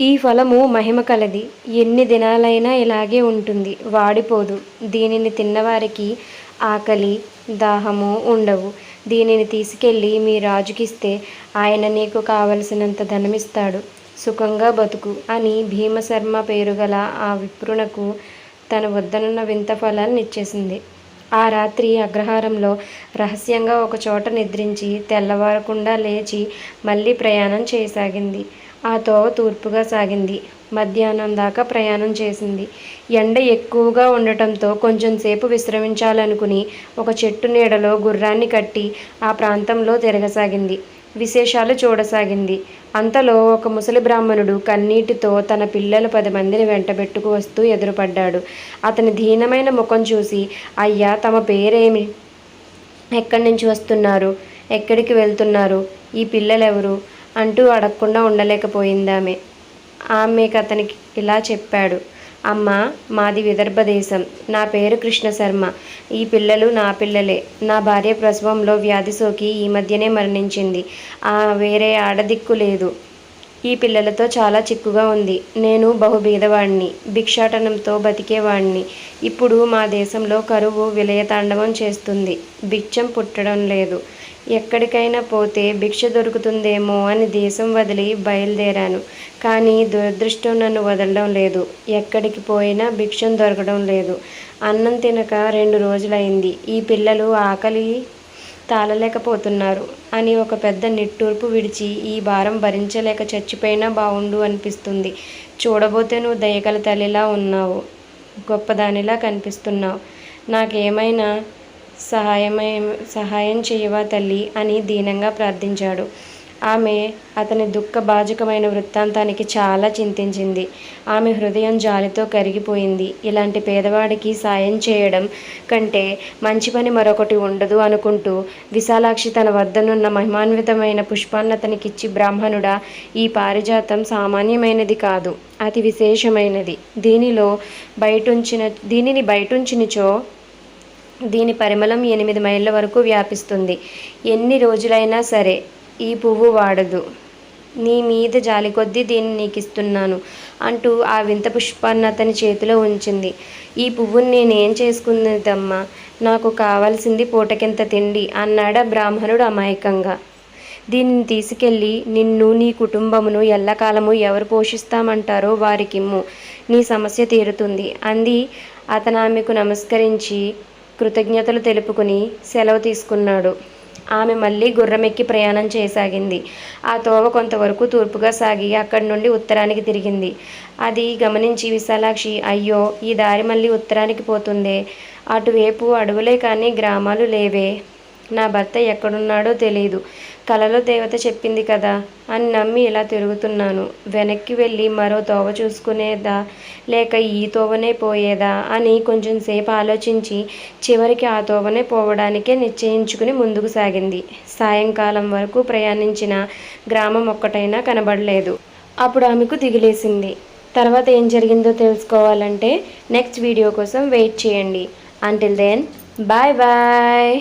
ఈ ఫలము మహిమ కలది. ఎన్ని దినాలైనా ఇలాగే ఉంటుంది. వాడిపోదు. దీనిని తిన్నవారికి ఆకలి దాహము ఉండవు. దీనిని తీసుకెళ్ళి మీ రాజుకిస్తే ఆయన నీకు కావలసినంత ధనమిస్తాడు. సుఖంగా బతుకు అని భీమశర్మ పేరుగల ఆ విప్రునకు తన వద్దనున్న వింత ఫలాన్ని ఇచ్చేసింది ఆ రాత్రి అగ్రహారంలో రహస్యంగా ఒక చోట నిద్రించి తెల్లవారకుండా లేచి మళ్ళీ ప్రయాణం చేయసాగింది. ఆ తోవ తూర్పుగా సాగింది. మధ్యాహ్నం దాకా ప్రయాణం చేసింది. ఎండ ఎక్కువగా ఉండటంతో కొంచెం సేపు విశ్రమించాలనుకుని ఒక చెట్టు నీడలో గుర్రాన్ని కట్టి ఆ ప్రాంతంలో తిరగసాగింది. విశేషాలు చూడసాగింది. అంతలో ఒక ముసలి బ్రాహ్మణుడు కన్నీటితో తన పిల్లలు పది మందిని వెంటబెట్టుకు వస్తూ ఎదురుపడ్డాడు. అతని దీనమైన ముఖం చూసి అయ్యా తమ పేరేమి? ఎక్కడి నుంచి వస్తున్నారు? ఎక్కడికి వెళ్తున్నారు? ఈ పిల్లలెవరు అంటూ అడగకుండా ఉండలేకపోయింది ఆమె ఆమెకు అతనికి ఇలా చెప్పాడు. అమ్మ మాది విదర్భ దేశం. నా పేరు కృష్ణ శర్మ ఈ పిల్లలు నా పిల్లలే. నా భార్య ప్రసవంలో వ్యాధి సోకి ఈ మధ్యనే మరణించింది. ఆ వేరే ఆడదిక్కు లేదు. ఈ పిల్లలతో చాలా చిక్కుగా ఉంది. నేను బహుబీదవాణ్ణి భిక్షాటనంతో బతికేవాణ్ణి. ఇప్పుడు మా దేశంలో కరువు విలయతాండవం చేస్తుంది. బిచ్చం పుట్టడం లేదు. ఎక్కడికైనా పోతే భిక్ష దొరుకుతుందేమో అని దేశం వదిలి బయలుదేరాను. కానీ దురదృష్టం నన్ను వదలడం లేదు. ఎక్కడికి పోయినా భిక్షం దొరకడం లేదు. అన్నం తినక రెండు రోజులైంది. ఈ పిల్లలు ఆకలి తాళలేకపోతున్నారు అని ఒక పెద్ద నిట్టూర్పు విడిచి ఈ భారం భరించలేక చచ్చిపోయినా బాగుండు అనిపిస్తుంది. చూడబోతే నువ్వు దయగల తల్లిలా ఉన్నావు. గొప్పదానిలా కనిపిస్తున్నావు. నాకేమైనా సహాయమై సహాయం చేయవా తల్లి? అని దీనంగా ప్రార్థించాడు. ఆమె అతని దుఃఖభాజకమైన వృత్తాంతానికి చాలా చింతించింది. ఆమె హృదయం జాలితో కరిగిపోయింది. ఇలాంటి పేదవాడికి సాయం చేయడం కంటే మంచి పని మరొకటి ఉండదు అనుకుంటూ విశాలాక్షి తన వద్దనున్న మహిమాన్వితమైన పుష్పాన్నతనికిచ్చి బ్రాహ్మణుడ బ్రాహ్మణుడా ఈ పారిజాతం సామాన్యమైనది కాదు అతి విశేషమైనది. దీనిలో బయటుంచిన దీనిని బయటుంచినచో దీని పరిమళం ఎనిమిది మైళ్ళ వరకు వ్యాపిస్తుంది. ఎన్ని రోజులైనా సరే ఈ పువ్వు వాడదు. నీ మీద జాలి కొద్దీ దీన్ని నీకు ఇస్తున్నాను అంటూ ఆ వింత పుష్పాన్ని అతని చేతిలో ఉంచింది. ఈ పువ్వుని నేనేం చేసుకున్నదమ్మా? నాకు కావాల్సింది పూటకింత తిండి? అన్నాడు బ్రాహ్మణుడు అమాయకంగా. దీనిని తీసుకెళ్ళి నిన్ను నీ కుటుంబమును ఎల్లకాలము ఎవరు పోషిస్తామంటారో వారికిమ్ము. నీ సమస్య తీరుతుంది. అంది. అతను ఆమెకు నమస్కరించి కృతజ్ఞతలు తెలుపుకుని సెలవు తీసుకున్నాడు. ఆమె మళ్ళీ గుర్రమెక్కి ప్రయాణం చేయసాగింది. ఆ తోవ కొంతవరకు తూర్పుగా సాగి అక్కడి నుండి ఉత్తరానికి తిరిగింది. అది గమనించి విశాలాక్షి అయ్యో ఈ దారి మళ్ళీ ఉత్తరానికి పోతుందే. అటువైపు అడవులే కానీ గ్రామాలు లేవే. నా భర్త ఎక్కడున్నాడో తెలియదు కలలో దేవత చెప్పింది కదా? అని నమ్మి ఇలా తిరుగుతున్నాను. వెనక్కి వెళ్ళి మరో తోవ చూసుకునేదా? లేక ఈ తోవనే పోయేదా? అని కొంచెం సేపు ఆలోచించి చివరికి ఆ తోవనే పోవడానికే నిశ్చయించుకుని ముందుకు సాగింది. సాయంకాలం వరకు ప్రయాణించిన గ్రామం ఒక్కటైనా కనబడలేదు. అప్పుడు ఆమెకు దిగిలేసింది. తర్వాత ఏం జరిగిందో తెలుసుకోవాలంటే నెక్స్ట్ వీడియో కోసం వెయిట్ చేయండి. Until then bye bye